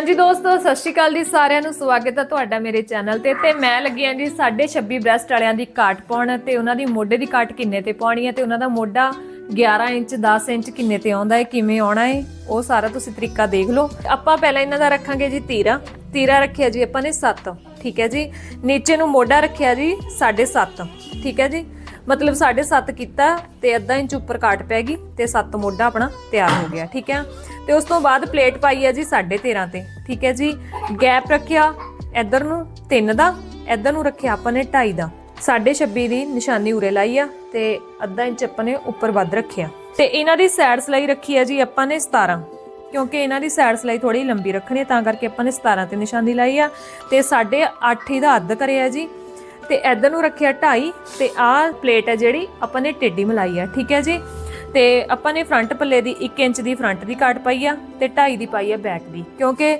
ਹਾਂਜੀ ਦੋਸਤੋ, ਸਤਿ ਸ਼੍ਰੀ ਅਕਾਲ ਜੀ ਸਾਰਿਆਂ ਨੂੰ। ਸਵਾਗਤ ਹੈ ਤੁਹਾਡਾ ਮੇਰੇ ਚੈਨਲ ਤੇ। ਤੇ ਮੈਂ ਲੱਗੀ ਹਾਂ ਜੀ 26 ਬ੍ਰੈਸਟ ਵਾਲਿਆਂ ਦੀ ਕਾਟ ਪਾਉਣ ਤੇ ਉਹਨਾਂ ਦੀ ਮੋਢੇ ਦੀ ਕਾਟ ਕਿੰਨੇ ਤੇ ਪਾਉਣੀ ਹੈ ਤੇ ਉਹਨਾਂ ਦਾ ਮੋਢਾ 11 ਇੰਚ 10 ਇੰਚ ਕਿੰਨੇ ਤੇ ਆਉਂਦਾ ਹੈ, ਕਿਵੇਂ ਆਉਣਾ ਹੈ, ਉਹ ਸਾਰਾ ਤੁਸੀਂ ਤਰੀਕਾ ਦੇਖ ਲਓ। ਆਪਾਂ ਪਹਿਲਾਂ ਇਹਨਾਂ ਦਾ ਰੱਖਾਂਗੇ ਜੀ ਤੀਰਾ। ਤੀਰਾ ਰੱਖਿਆ ਜੀ ਆਪਾਂ ਨੇ 7 ਠੀਕ ਹੈ ਜੀ। ਨੀਚੇ ਨੂੰ ਮੋਢਾ ਰੱਖਿਆ ਜੀ 7.5 ਠੀਕ ਹੈ ਜੀ। ਮਤਲਬ 7.5 ਕੀਤਾ ਤੇ ਅੱਧਾ ਇੰਚ ਉੱਪਰ ਕਾਟ ਪੈ ਗਈ ਤੇ 7 ਮੋਢਾ ਆਪਣਾ ਤਿਆਰ ਹੋ ਗਿਆ, ਠੀਕ ਹੈ? ਤੇ ਉਸ ਤੋਂ ਬਾਅਦ ਪਲੇਟ ਪਾਈ ਹੈ ਜੀ 13.5 ਤੇ, ਠੀਕ ਹੈ ਜੀ? ਗੈਪ ਰੱਖਿਆ ਇੱਧਰ ਨੂੰ 3 ਦਾ, ਇੱਧਰ ਨੂੰ ਰੱਖਿਆ ਆਪਾਂ ਨੇ 2.5 ਦਾ। 26 ਦੀ ਨਿਸ਼ਾਨੀ ਉਰੇ ਲਾਈ ਆ ਤੇ ਅੱਧਾ ਇੰਚ ਆਪਾਂ ਨੇ ਉੱਪਰ ਵੱਧ ਰੱਖਿਆ। ਤੇ ਇਹਨਾਂ ਦੀ ਸਾਈਡ ਸਲਾਈ ਰੱਖੀ ਹੈ ਜੀ ਆਪਾਂ ਨੇ 17 ਕਿਉਂਕਿ ਇਹਨਾਂ ਦੀ ਸਾਈਡ ਸਲਾਈ ਥੋੜੀ ਲੰਬੀ ਰੱਖਣੀ ਤਾਂ ਕਰਕੇ ਆਪਾਂ ਨੇ 17 ਤੇ ਨਿਸ਼ਾਨੀ ਲਾਈ ਆ। ਤੇ 8.5 ਦਾ ਅੱਧ ਕਰਿਆ ਜੀ ਤੇ ਇੱਧਰ ਨੂੰ ਰੱਖਿਆ 2.5 ਤੇ ਆਹ ਪਲੇਟ ਹੈ ਜਿਹੜੀ ਆਪਾਂ ਨੇ ਟੇਢੀ ਮਲਾਈ ਆ, ਠੀਕ ਹੈ ਜੀ? ਤੇ ਆਪਾਂ ਨੇ ਫਰੰਟ ਪੱਲੇ ਦੀ 1 ਇੰਚ ਦੀ ਫਰੰਟ ਦੀ ਕਾਟ ਪਾਈ ਆ ਤੇ 2.5 ਦੀ ਪਾਈ ਆ ਬੈਕ ਦੀ, ਕਿਉਂਕਿ